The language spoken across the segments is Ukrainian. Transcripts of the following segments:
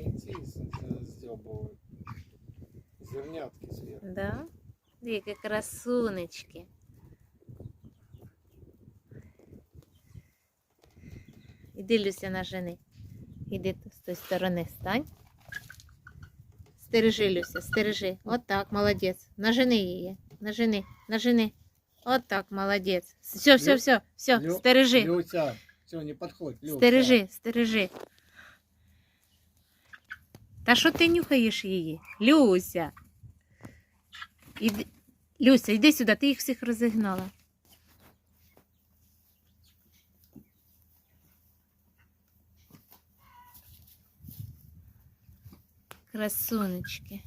позьобывают. Зернятки сверху. Да? Які красунечки. Іди, Люся, на жени. Іди з тої сторони стань. Стережи, Люся, стережи. Отак, молодець. Нажени її. Нажени, нажени. Отак, молодець. Все, все, все, все, Лю- стережи. Люся, все, не подходь. Люся. Стережи, стережи. Та що ти нюхаєш її? Люся. Іди... Люся, йди сюди, ти їх всіх розігнала. Красунечки.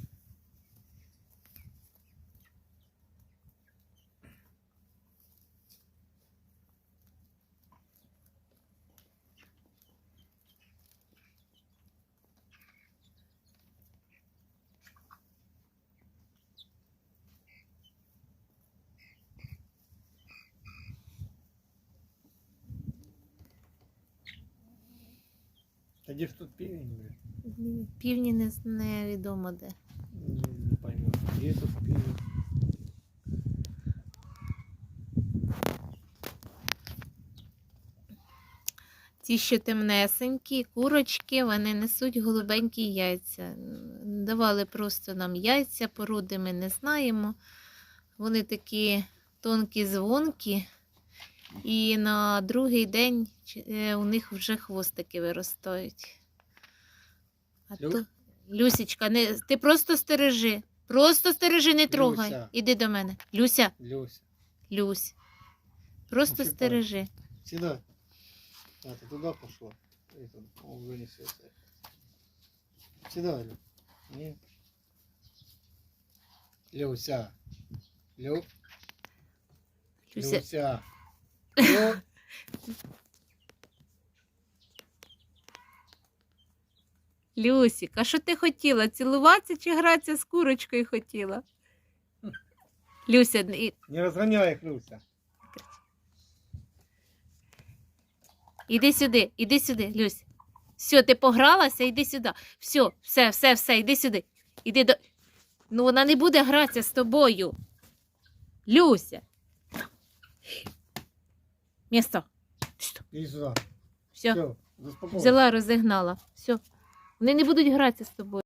Где ж тут пивень, блин? Півні не, невідомо де. Не, не пойму. Где тут пивень? Ті, що темнесенькі, курочки, вони несуть голубенькі яйця. Давали просто нам яйця, породи ми не знаємо. Вони такі тонкі звонкі. І на другий день чи- е, у них вже хвостики виростають. А Лю- то, Люсічка, не, ти просто стережи. Просто стережи, не трогай. Люся. Іди до мене. Люся, Люся. Люсь. Просто Ну, чіпай. стережи. Сюда. А, ты туда пошла. Это, он вынесет. Сюда, Лю. Не. Люся. Лю. Люся. Люся. Лю. Люсік, а що ти хотіла? Цілуватися чи гратися з курочкою хотіла? Люся, і- Не разгоняй их, Люся. іди сюди, іди сюди, Люсь. Все, ти погралася, іди сюди. Все, все, все, все, іди сюди. Іди до. Ну, вона не буде гратися з тобою. Люся. Місто. Іди сюди. Все, Все, заспокойся. взяла, розігнала. Все. Вони не будуть гратися з тобою.